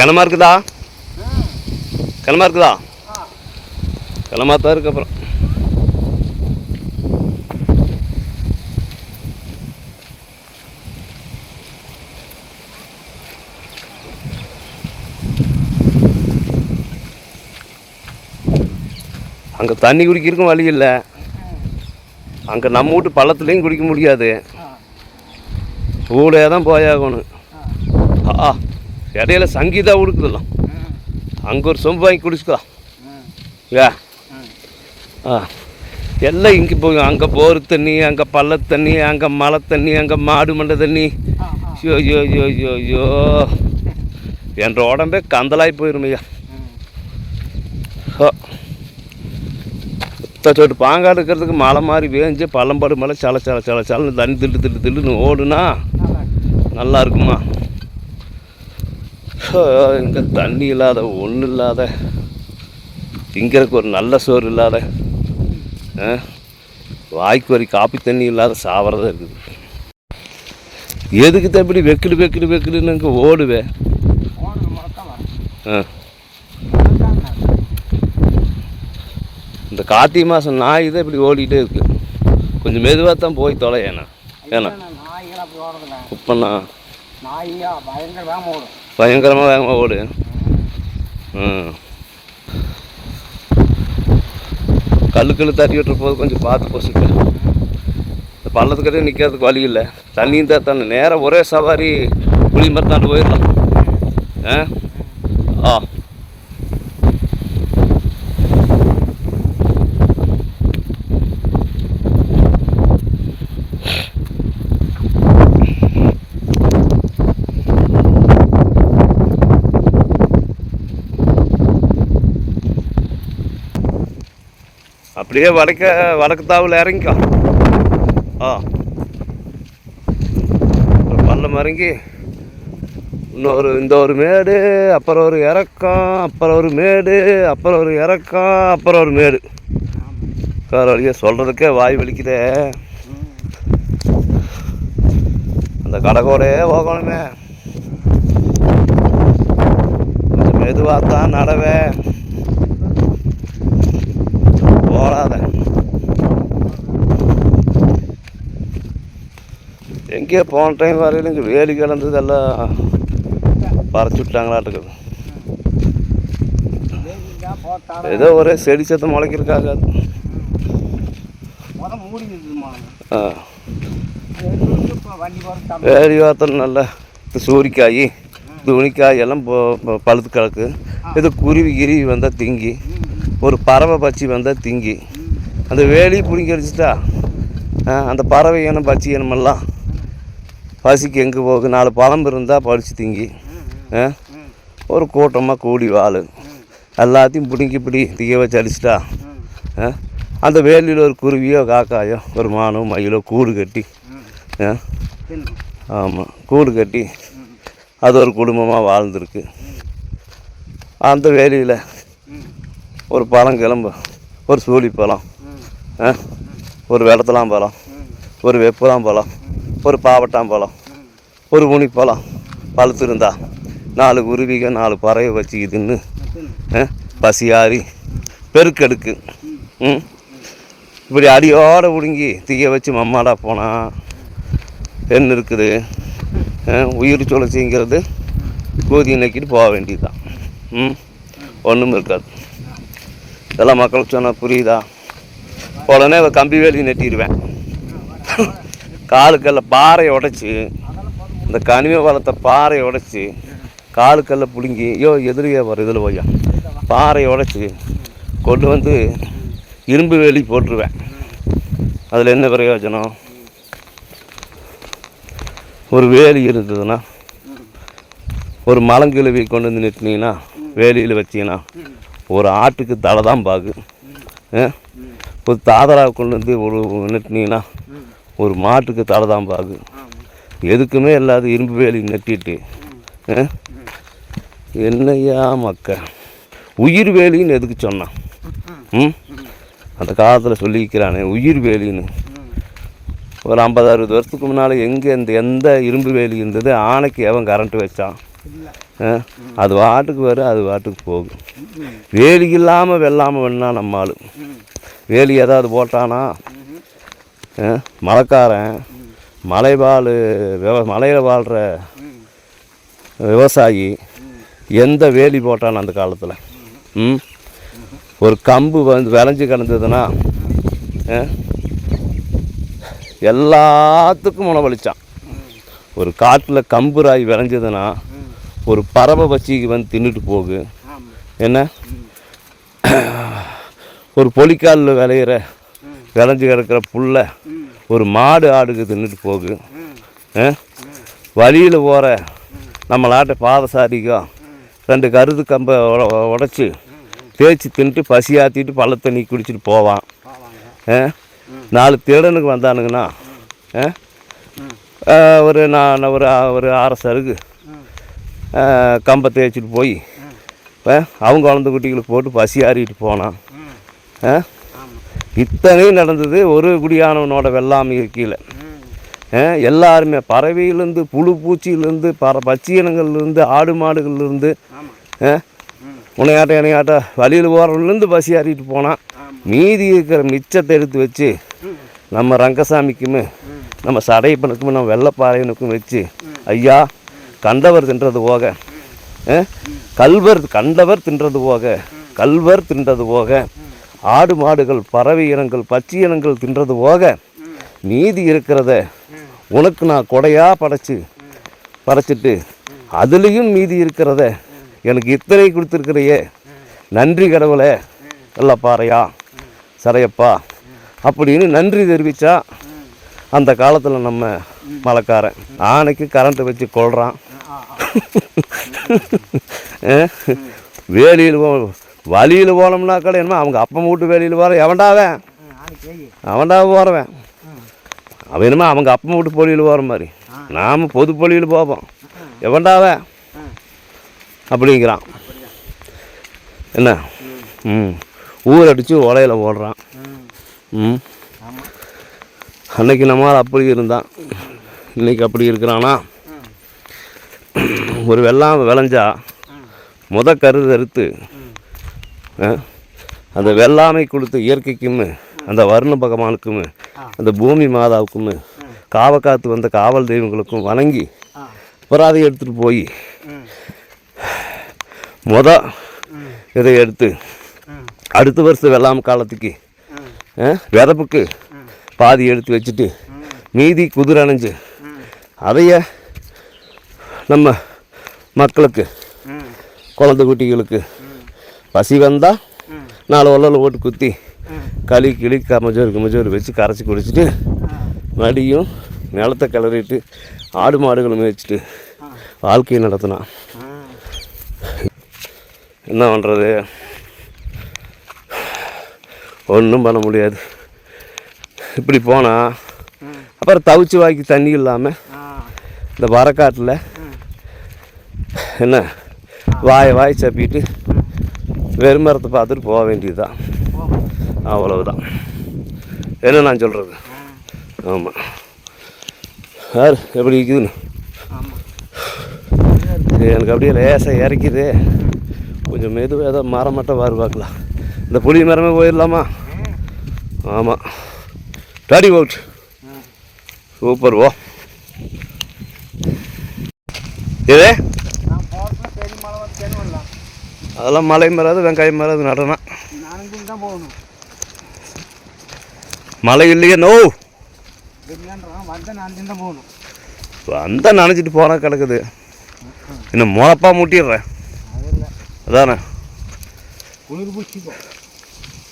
கிணமா இருக்குதா? கிணமா இருக்குதா? கிணமா தான் இருக்கு அப்புறம். அங்கே தண்ணி குடிக்கிறதுக்கும் வழி இல்லை. அங்கே நம்ம வீட்டு பள்ளத்துலேயும் குடிக்க முடியாது. ஊடே தான் போயாகணும். ஆ. இடையில சங்கீதா உடுக்குதெல்லாம் அங்கே ஒரு சொம்பு வாங்கி குடிச்சுக்கலாம். ஏ ஆ. எல்லாம் இங்கே போய் அங்கே போர் தண்ணி அங்கே பள்ள தண்ணி அங்கே மழை தண்ணி அங்கே மாடு மண்டை தண்ணி. ஐயோ ஐயோ ஐயோ ஐயோ ஐயோ. என்ற உடம்பே கந்தலாகி போயிருமையா? சொட்டு பாங்காடு இருக்கிறதுக்கு மலை மாதிரி வேஞ்சு பள்ளம்பாடு மலை சல சல சல சலன்னு தண்ணி திட்டு திட்டு திட்டுன்னு ஓடுனா நல்லா இருக்குமா? இங்கே தண்ணி இல்லாத ஒன்றும் இல்லாத. திங்கிறதுக்கு ஒரு நல்ல சோறு இல்லாத. வாய்க்கு வரி காப்பி தண்ணி இல்லாத சாவறதா இருக்குது. எதுக்கு தான் இப்படி வெக்கிடு வெக்கிடு வெக்கிடுன்னு இங்கே ஓடுவே? ஆ. இந்த கார்த்திகை மாதம் நாய் தான் இப்படி ஓடிட்டே இருக்கு. கொஞ்சம் மெதுவாக தான் போய் நாய்கள் அப்படி ஓடுறதில்ல குப்பண்ணா. நாய்யா பயங்கர வேகமாக ஓடும். பயங்கரமாக வேகமாக ஓடு. ம். கல்லு தட்டி விட்டுற போது கொஞ்சம் பார்த்து போசுக்க இந்த பள்ளத்துக்கிட்டே நிற்கிறதுக்கு வழி இல்லை. தண்ணியும் தான் தானே நேராக ஒரே சவாரி புளி மரத்தாண்டு போயிடலாம். ஆ? ஆ. அப்படியே வடக்க வடக்கு தாவில் இறங்கிக்கோ. ஆ. ஒரு பள்ளம் இறங்கி இன்னொரு இந்த ஒரு மேடு அப்புறம் ஒரு இறக்கம் அப்புறம் ஒரு மேடு அப்புறம் ஒரு இறக்கம் அப்புறம் ஒரு மேடு. வேற வழியாக சொல்கிறதுக்கே வாய் வலிக்குதே. அந்த கடகோடையே போகணுமே. கொஞ்சம் மெதுவாக தான் நடவேன் போகாத எங்கேயோ போன டைம் வரையில இங்கே வேலி கிடந்தது எல்லாம் பறச்சு விட்டாங்களாட்டுக்குது ஏதோ ஒரே செடி சத்தம் முளைக்கிறதுக்காக. ஆ. வேலி வார்த்தல் நல்லா சூரிக்காய் துணிக்காய் எல்லாம் பழுத்து கிடக்கு. இது குருவி கிருவி வந்தால் திங்கி. ஒரு பறவை பச்சி வந்தால் திங்கி. அந்த வேலி பிடிங்கடிச்சிட்டா அந்த பறவை இனம் பச்சி இனமெல்லாம் பசிக்கு எங்கே போகுது நாலு பழம் இருந்தால் படித்து திங்கி. ஆ, ஒரு கூட்டமாக கூடி வாழு. எல்லாத்தையும் பிடிங்கி பிடி திக வச்சு அடிச்சிட்டா ஆ, அந்த வேலியில் ஒரு குருவியோ காக்காயோ ஒரு மானோ மயிலோ கூடு கட்டி ஆ, ஆமாம் கூடு கட்டி அது ஒரு குடும்பமாக வாழ்ந்துருக்கு. அந்த வேலியில் ஒரு பழம் கிளம்பு. ஒரு சூழி பழம். ஆ, ஒரு வெள்ளத்தலாம் பழம். ஒரு வெப்பலாம் பழம். ஒரு பாவட்டாம் பழம். ஒரு உனிப்பழம் பழுத்து இருந்தா நாலு குருவிக நாலு பறவை வச்சுக்கிதுன்னு பசியாரி பெருக்கெடுக்கு. ம்? இப்படி அடியோட பிடுங்கி தீய வச்சு மம்மாடா போனால் என்ன இருக்குது? உயிர் சுழற்சிங்கிறது கோதியை நக்கிட்டு போக வேண்டியதுதான். ம்? ஒன்றும் இருக்காது. இதெல்லாம் மக்களுக்கு சொன்னால் புரியுதா? உடனே கம்பி வேலி நெட்டிடுவேன். காலுக்கல்ல பாறையை உடைச்சி இந்த கனிம வளத்தை பாறையை உடைச்சி காலுக்கல்ல பிடுங்கி ஐயோ எதிரியே வரும் இதில் போய். பாறையை உடைச்சி கொண்டு வந்து இரும்பு வேலி போட்டுருவேன். அதில் என்ன பிரயோஜனம்? ஒரு வேலி இருந்ததுன்னா ஒரு மலங்கிழவி கொண்டு வந்து நிறுத்தினீங்கன்னா வேலியில் வச்சீங்கன்னா ஒரு ஆட்டுக்கு தலை தான் பாகு. இப்போ ஒரு தாதரா கொண்டு வந்து ஒரு நெட்டினீங்கன்னா ஒரு மாட்டுக்கு தலை தான் பாகு. எதுக்குமே இல்லாத இரும்பு வேலி நெட்டிட்டு. என்னையா என்னய்யா மக்க? உயிர் வேலின்னு எதுக்கு சொன்னான் ம்? அந்த காலத்தில் சொல்லிக்கிறானே உயிர் வேலின்னு. ஒரு ஐம்பது அறுபது வருஷத்துக்கு முன்னால் எங்கே இந்த எந்த இரும்பு வேலி இருந்தது? ஆணைக்கு எவன் கரண்ட் வச்சான்? அது வாட்டுக்கு வரும் அது வாட்டுக்கு போகும் வேலி இல்லாமல் வெள்ளாமல் வேணா நம்ம ஆள். வேலி ஏதாவது போட்டானா மழைக்காரன் மலை வாழ் விவ மலையில் வாழ்கிற விவசாயி எந்த வேலி போட்டான் அந்த காலத்தில்? ம்? ஒரு கம்பு வந்து விளைஞ்சு கிடந்ததுன்னா எல்லாத்துக்கும் உணவளித்தான் ஒரு காட்டில் கம்பு ராய் விளைஞ்சதுன்னா ஒரு பறவை வச்சு வந்து தின்னுட்டு போகு. என்ன? ஒரு பொலிக்காலில் விளையிற விளைஞ்சு கிடக்கிற புல்லை ஒரு மாடு ஆடுக்கு தின்னுட்டு போகு. வழியில் போகிற நம்மளாட்ட பாதசாரிக்கும் ரெண்டு கருது கம்பை உடச்சி தேய்ச்சி தின்ட்டு பசி ஆற்றிட்டு பள்ள தண்ணி குடிச்சிட்டு போவான். நாலு திருடனுக்கு வந்தானுங்கன்னா ஆ? ஒரு நான் ஒரு ஒரு ஆறு சருகு. கம்பை தேய்ச்சிட்டு போய் இப்போ அவங்க குழந்த குட்டிகளுக்கு போட்டு பசி ஆறிட்டு போனான். இத்தனையும் நடந்தது ஒரு குடியானவனோட வெள்ளாமை கீழே. எல்லாருமே பறவையிலேருந்து புழு பூச்சியிலேருந்து பற பச்சியினங்கள்லேருந்து ஆடு மாடுகள்லேருந்து உனையாட்ட இணையாட்ட வழியில் போகிறவங்கலேருந்து பசி ஆறிட்டு போனான். மீதி இருக்கிற மிச்சத்தை எடுத்து வச்சு நம்ம ரங்கசாமிக்குமே நம்ம சடையப்பனுக்கும் நம்ம வெள்ளப்பாறையனுக்கும் வச்சு ஐயா கண்டவர் தின்றது போக கல்வர் கண்டவர் தின்றது போக கல்வர் தின்றது போக ஆடு மாடுகள் பறவை இனங்கள் பச்சை இனங்கள் தின்றது போக மீதி இருக்கிறத உனக்கு நான் கொடையாக படைச்சு படைச்சிட்டு அதுலேயும் மீதி இருக்கிறத எனக்கு இத்தனை கொடுத்துருக்கிறையே. நன்றி கடவுளே. வெள்ளப்பாறையா சரையப்பா. அப்படின்னு நன்றி தெரிவித்தா அந்த காலத்தில் நம்ம மழைக்காரன். ஆனைக்கு கரண்ட்டை வச்சு கொள்கிறான் வேலியில் போ வழியில் போனோம்னா கூட என்னமோ அவங்க அப்பம் வீட்டு வேலியில் போகிற எவன்டாவன் அவன்டா போகிறவன் அவன் என்னமோ அவங்க அப்பம் வீட்டு பொழியில் போகிற மாதிரி. நாம் பொது பொழியில் போவோம். எவன்டாவன் அப்படிங்கிறான். என்ன? ம். ஊர் அடித்து ஓடுறான் ம். அன்னைக்கு நம்மளால் அப்படி இருந்தான். இன்னைக்கு அப்படி இருக்கிறானா? ஒரு வெள்ளாமை விளைஞ்சா முத கருது அறுத்து அந்த வெள்ளாமை கொடுத்த இயற்கைக்கும் அந்த வருண பகவானுக்கும் அந்த பூமி மாதாவுக்கும் காவக்காத்து வந்த காவல் தெய்வங்களுக்கும் வணங்கி ஆ அப்புறம் எடுத்துகிட்டு போய் முத இதை எடுத்து அடுத்த வருஷம் வெள்ளாமை காலத்துக்கு விதப்புக்கு பாதி எடுத்து வச்சுட்டு மீதி குதிரை அணைஞ்சு அதைய நம்ம மக்களுக்கு குழந்தை குட்டிகளுக்கு. பசி வந்தால் நாலு ஒல்லில் ஓட்டு குத்தி களி கிளி கமஜோர் கமஜோர் வச்சு கரைச்சி குடிச்சிட்டு மடியும் நிலத்தை கிளறிட்டு ஆடு மாடுகளை மேய்ச்சிட்டு வாழ்க்கையை நடத்தினான். என்ன பண்ணுறது ஒன்றும் பண்ண முடியாது. இப்படி போனால் அப்புறம் தவிச்சு வாக்கி தண்ணி இல்லாமல் இந்த வரக்காட்டில் என்ன? வாயை வாய் சப்பிட்டு வெறுமரத்தை பார்த்துட்டு போக வேண்டியதுதான். அவ்வளவுதான். என்ன நான் சொல்கிறது ஆமாம் யார்? எப்படி இருக்குதுன்னு? ஆமாம் எனக்கு அப்படியே லேசாக இறக்கிது. கொஞ்சம் மெதுவாக ஏதோ மரம் மட்டும் வாரு பார்க்கலாம் இந்த புளி மரமே போயிடலாமா? ஆமாம் டாடி அவுட் சூப்பர் ஓ இது நான் போகிறதுல பெரிய மழை வந்து தேன் வரலாம் அதெல்லாம் மலை மராது வெங்காயம் மராது நடனம். தான் போகணும் மழை இல்லையே நோ. வந்த அந்த போனால் கிடக்குது. இன்னும் முளப்பா முட்டிடுறேன் அதானே.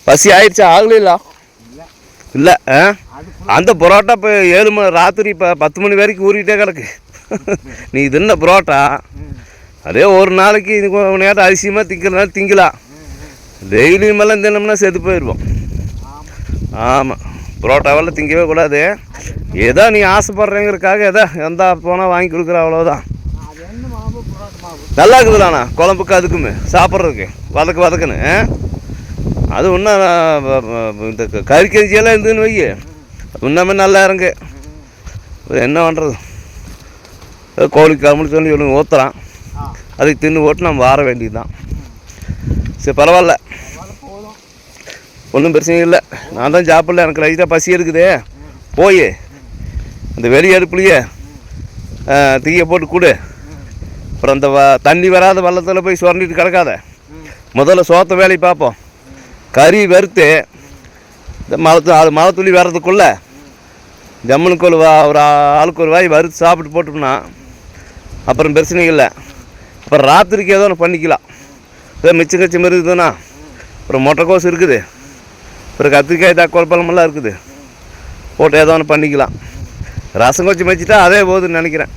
பசி ஆயிடுச்சா? ஆகலைங்களா இல்லை இல்லை ஆ? அந்த பரோட்டா இப்போ ஏழு மணி ராத்திரி இப்போ பத்து மணி வரைக்கும் ஊறிக்கிட்டே கிடக்கு. நீ தின்ன பரோட்டா அதே ஒரு நாளைக்கு இது கொஞ்ச நேரம் அரிசியமாக திங்கிறதுனால திங்கலாம் டெய்லியுமெல்லாம் தினம்னா செத்து போயிடுவோம் ஆமாம் புரோட்டாவெல்லாம் திங்கவே கூடாது. ஏதோ நீ ஆசைப்படுறேங்கிறதுக்காக ஏதோ எந்த போனால் வாங்கி கொடுக்குற அவ்வளோதான் நல்லா இருக்குதுலாண்ணா குழம்புக்கு அதுக்குமே. சாப்பிட்றதுக்கு. வதக்கு வதக்குன்னு. ஆ? அது இன்னும் இந்த கறி கறிச்சியெல்லாம் இருந்துன்னு வை இன்னமே நல்லா இறங்கு. என்ன பண்ணுறது கோழி கம்முன்னு சொல்லி ஒன்று ஊற்றுறான் அதுக்கு தின்னு போட்டு நம்ம வார வேண்டியதுதான். சரி பரவாயில்ல. ஒன்றும் பிரச்சனை இல்லை. நான் தான் சாப்பிடல எனக்கு லைட்டாக பசி இருக்குது போய். அந்த வெளி அடுப்புலையே தீயை போட்டு கொடு. அப்புறம் அந்த வ தண்ணி வராத வள்ளத்தில் போய் சுரண்டிட்டு கிடக்காத. முதல்ல சோத்த வேலையை பார்ப்போம். கறி வறுத்து இந்த மலை அது மழை வர்றதுக்குள்ளே வர்றதுக்குள்ள ஜம்முனுக்கு ஒரு ஒரு ஆளுக்கு ஒரு வாய் வறுத்து சாப்பிட்டு போட்டோம்னா அப்புறம் பிரச்சனை இல்லை. அப்புறம் ராத்திரிக்கு ஏதோ ஒன்று பண்ணிக்கலாம். ஏதோ மிச்சம் கச்சம் இருக்குதுண்ணா அப்புறம் மொட்டைக்கோஸ் இருக்குது. அப்புறம் கத்திரிக்காய் தக்கோல் பழமெல்லாம் இருக்குது. போட்டு ஏதோ ஒன்று பண்ணிக்கலாம். ரசம் கொச்சி வச்சுட்டா அதே போதுன்னு நினைக்கிறேன்.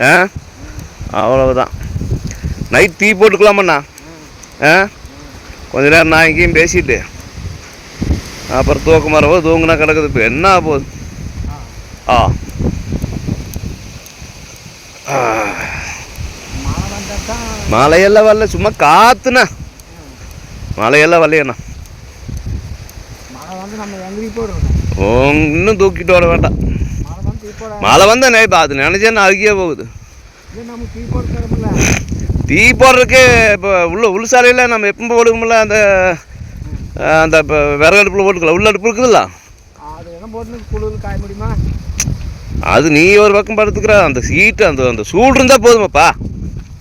ஆ? அவ்வளவுதான். நைட் டீ போட்டுக்கலாமண்ணா? ஆ? கொஞ்ச நேரம் நான் எங்கேயும் பேசிட்டு அப்புறம் தூக்கம் வரவோ கிடக்குது. இப்போ என்ன போகுது? ஆ. மழை வந்தால் தான் மழையெல்லாம் வரல சும்மா காத்துண்ணா மழையெல்லாம் வரலையண்ணா. இன்னும் தூக்கிட்டு வர வேண்டாம். மழை வந்தால் நே அது நினச்சேன்னு அழுகியே போகுது. டீ போடுறதுக்கு இப்போ உள்ள உள் சாலையில் நம்ம எப்போ போடுவோம்ல அந்த அந்த இப்போ விறகு அடுப்பில் போட்டுக்கலாம் உள்ள அடுப்பு இருக்குதுல்ல அது நீ ஒரு பக்கம் படுத்துக்கிற அந்த சீட்டு அந்த அந்த சூடு இருந்தால் போதுமாப்பா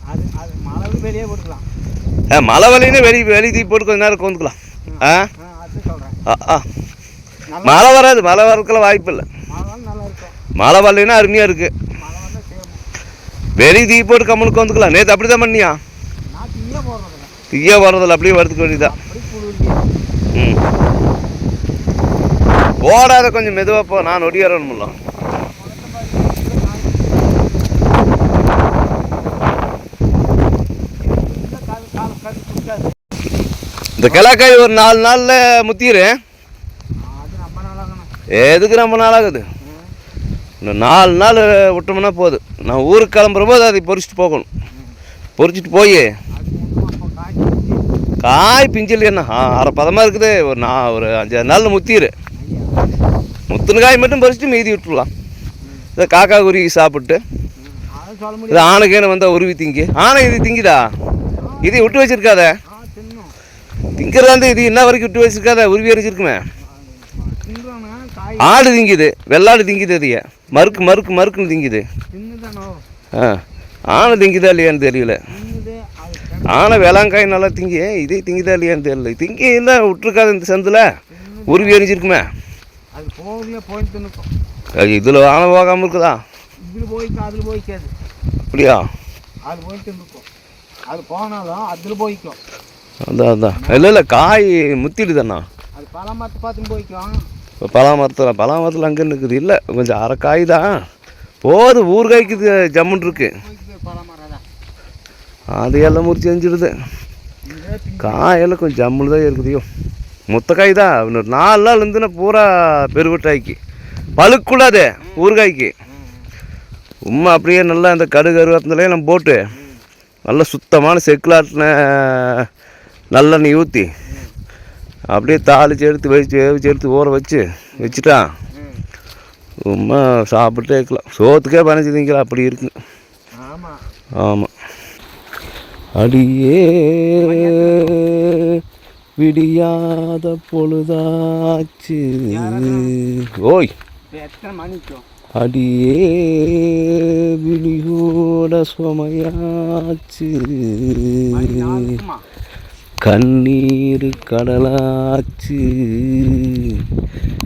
அது அது மழை வந்து வெளியே போட்டுக்கலாம் ஆ மழை வலையினே வெளி வெளி தீ போட்டு கொஞ்ச நேரம் கொந்துக்கலாம் ஆ ஆ? மழை வராது மழை வரதுக்கெல்லாம் வாய்ப்பு இல்லை. மழை வரலைன்னா அருமையாக இருக்குது வெளி தீ போட்டு கம்மனுக்கு வந்துக்கலாம் நேற்று அப்படி தான் பண்ணியா தீயே வரதில்ல அப்படியே வரதுக்கு வேண்டியதான் ம். போடாத கொஞ்சம் மெதுவாக போ. நான் கால் கால் கட்டி கொடுக்காது இந்த கிழக்காய் ஒரு நாலு நாளில் முத்திரு. அது ரொம்ப நாளாகணும் எதுக்கு ரொம்ப நாளாகுது? இன்னும் நாலு நாள் விட்டோம்னா போதும் நான் ஊருக்கு கிளம்புற போது அதை பொறிச்சிட்டு போகணும். பொறிச்சிட்டு போய். காய் பிஞ்சில் என்ன? ஆ, அரை பதமாக இருக்குது. ஒரு நான் ஒரு அஞ்சாறு நாளில் முத்திரு. முத்துன முத்தின காய் மட்டும் பறிச்சுட்டு மீதி விட்டுடலாம். இதை காக்கா குருவி சாப்பிட்டு. இது ஆணைக்கேன்னு வந்தால் உருவி திங்கி? ஆனை இது திங்கிதா? இதை விட்டு வச்சிருக்காத? திங்கிறதா வந்து இது என்ன வரைக்கும் விட்டு வச்சிருக்காத உருவி எரிஞ்சிருக்குமே. ஆடு திங்குது வெள்ளாடு திங்குது அதைய மறுக்கு மறுக்கு மறுக்குன்னு திங்குது. ஆ ஆனை திங்குதா இல்லையான்னு தெரியல. ஆனை வேளாங்காய் நல்லா திங்கி இதே திங்குதா இல்லையான்னு தெரியல. திங்கி இல்லை விட்டுருக்காது இந்த சந்தில். உருவி எரிஞ்சிருக்குமே. அது இதில் ஆனை போகாமல் இருக்குதா? போய்க்காது அப்படியா? அது போயிட்டு அது போனாலும் அதில் போய்க்கும். அதான் அதான். இல்லை இல்லை காய் முத்திடுதாண்ணா. அது பல மரத்தை பார்த்து போய்க்கும். இப்போ பலாமரத்தில் பலாமரத்தில் அங்கே இருக்குது இல்லை கொஞ்சம் அரை காய் தான். போது ஊறுகாய்க்கு ஜம்முன் இருக்கு அது எல்லாம் முறிச்சு செஞ்சிடுது காயெல்லாம் கொஞ்சம் ஜம்முன்னு தான் இருக்குதையோ மொத்த காய் தான். இன்னொரு நாலு நாள் இருந்துன்னா பூரா பெருவட்டாய்க்கு பழுக்கூடாது ஊறுகாய்க்கு. உண்மை அப்படியே நல்லா இந்த கடுகு கருவேப்பிலையும் நம்ம போட்டு நல்லா சுத்தமான செக்குலாட்டின நல்லெண்ணெய் ஊற்றி அப்படியே தாளிச்சு எடுத்து வச்சு வேவிச்சு எடுத்து ஊற வச்சு வச்சுட்டா சும்மா சாப்பிட்டே இருக்கலாம். சோத்துக்கே திங்கலாம் அப்படி இருக்கு. ஆமாம் அடியே விடியாத பொழுதாச்சு. ஓய். அடியே விழியோட சுமையாச்சு. கண்ணீர் கடலாச்சு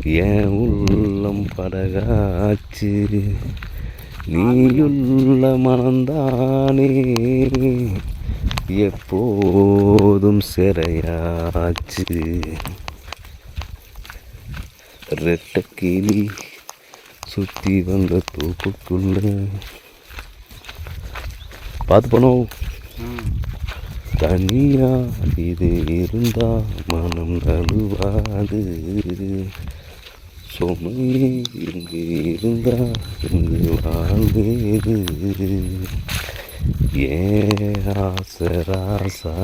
என் உள்ளம் படகாச்சு. நீயுள்ள மனந்தானே எப்போதும் சிறையாச்சு. ரெட்ட கிளி வந்த தூக்குக்குள்ள பார்த்து போனோம். தனியா இது இருந்தா மனம் நழுவாது. சுமை இங்கு இருந்தா இங்கு வாழ்வேது. ஏ ஆசராசா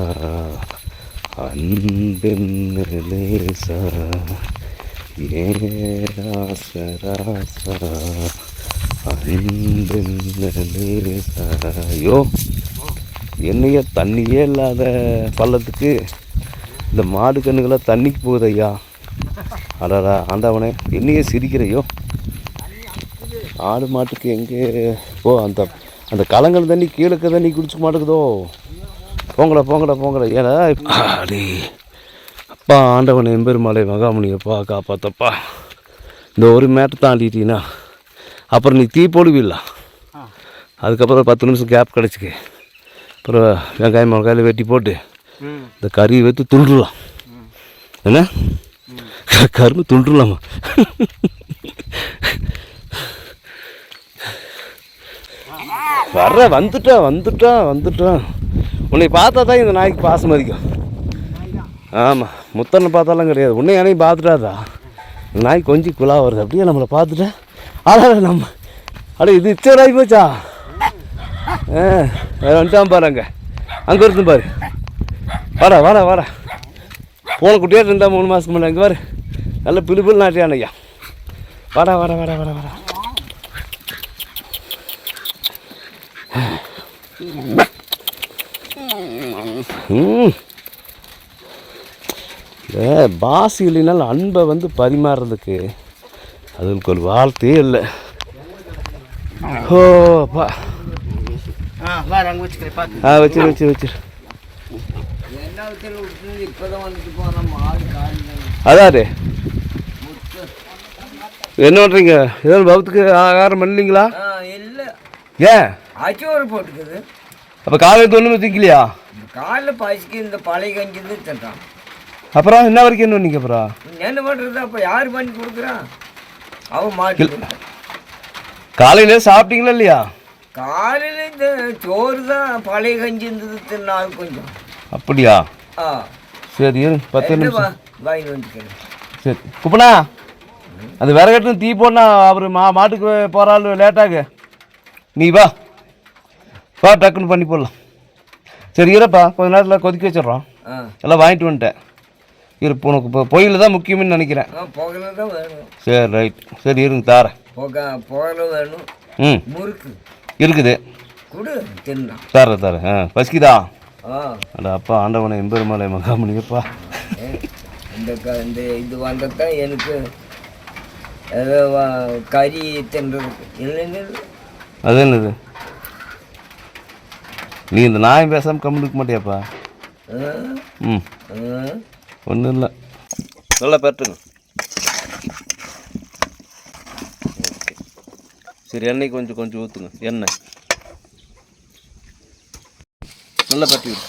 அன்பென்ன லேசா ஏ ஆசராசா அன்பென்ன லேசா யோ என்னையே தண்ணியே இல்லாத பள்ளத்துக்கு இந்த மாடு கண்ணுகளாக தண்ணிக்கு போகுது ஐயா அடடா ஆண்டவனே என்னையே சிரிக்கிறையோ? ஆடு மாட்டுக்கு எங்கே? ஓ அந்த அந்த கலங்கல் தண்ணி கீழே தண்ணி குடிச்சுக்க மாட்டேங்குதோ போங்கடா போங்கடா போங்கடா. ஏடா அடி அப்பா ஆண்டவன் எம்பெருமாளை மகாமுனியப்பா காப்பாத்தப்பா. இந்த ஒரு மேட்டை தாண்டிட்டீங்கன்னா அப்புறம் நீ தீ போடுவில்ல? அதுக்கப்புறம் பத்து நிமிஷம் கேப் கிடச்சிக்கு. அப்புறம் வெங்காயம் மிளகாயில் வெட்டி போட்டு இந்த கறியை வைத்து துண்டுலாம் என்ன? கரும்பு துண்டுலாமா வர்ற வந்துட்டா வந்துட்டா வந்துட்டா. உன்னை பார்த்தா தான் இந்த நாய்க்கு பாசம் அதிகம். ஆமாம் முத்தனை பார்த்தாலாம் கிடையாது. உன்னை யானையும் பார்த்துட்டாதா? நாய் கொஞ்சம் குழா வருது. அப்படியே நம்மளை பார்த்துட்டா? அட நம்ம அட இது இச்சராகி போச்சா? ஆ. வந்துட்டான் பாரு அங்கே. அங்கே இருந்து பாரு. வாடா வாடா வாடா. போன குட்டியாக இருந்தா மூணு மாதத்துக்கு முன்னாடி அங்கே பாரு. நல்ல பிலுபில் நாட்டியான் ஐயா வாடா வாடா வாடா வாடா வாடா. ம். இந்த பாசி இல்லைனாலும் அன்பை வந்து பரிமாறுறதுக்கு அதுக்கு ஒரு வார்த்தையே இல்லை. ஓ ஆ வச்சிரு வச்சிரு வச்சிரு. அதாரு என்ன பண்ணுறீங்க ஏதோ பௌத்துக்கு ஆகாரம் பண்ணலீங்களா? இல்லை. ஏன்? அச்சோறு போட்டுக்குது. அப்போ காலையில் ஒன்றுமே திக்கலையா? காலைல பசிக்கு இந்த பழைய கஞ்சி இருந்து தின்றான் அப்புறம் என்ன வரைக்கும் என்ன பண்ணீங்க அப்புறம்? என்ன பண்ணுறது அப்போ யார் பண்ணி கொடுக்குறான்? அவன் மாட்டு காலையில சாப்பிட்டீங்களா இல்லையா? காலையில் இந்த சோறு தான் பழைய கஞ்சி இருந்தது தின்னால் கொஞ்சம். அப்படியா? ஆ. சரி இரு பத்து நிமிஷம். வாங்கி வந்துக்கிறேன். சரி குப்பனா அது விறகட்டு தீ போடனா அவர் மா மாட்டுக்கு போகிறாள் லேட்டாக. நீ வா. வா டக்குன்னு பண்ணி போடலாம். சரி இருப்பா. கொஞ்ச நேரத்தில் கொதிக்க வச்சிடுறோம். எல்லாம் வாங்கிட்டு வந்துட்டேன். இரு உனக்கு இப்போ பொயில் தான் முக்கியம்னு நினைக்கிறேன். சரி ரைட். சரி இருங்க தாரேன். புகை புகல வேணும் ம். முறுக்கு. இருக்குது. தரேன் தரேன் ஆ பசிக்குதா? அட அப்பா ஆண்டவனை எம்பெருமாளை மகாமணியப்பா இந்த இந்த இது வந்ததான் எனக்கு கறி தின்றதுக்கு இல்லைன்னு அது என்னது? நீ இந்த நாயம் பேசாமல் கம்முனுக்க மாட்டியாப்பா? ம். ஒன்றும் இல்லை. நல்லா பெட்டுங்க சரி எண்ணெய் கொஞ்சம் கொஞ்சம் ஊற்றுங்க எண்ணெய். நல்லா பட்டி விடு.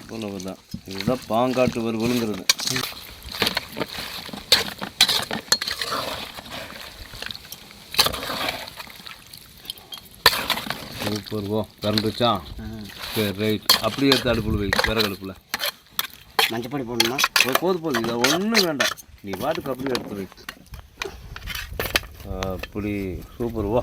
இவ்வளவுதான். இதுதான் பாங்காட்டு வறுவலுங்கிறது. சூப்பர் ஓ கரண்டுச்சா சரி ரைட் அப்படியே எடுத்து அடுப்பில் வை விறகு அடுப்பில். மஞ்சப்பொடி போடணுமா? போது போதும் இது ஒன்றும் வேண்டாம். நீ பாட்டுக்கு அப்படியே எடுத்து வை அப்படி சூப்பர் வா.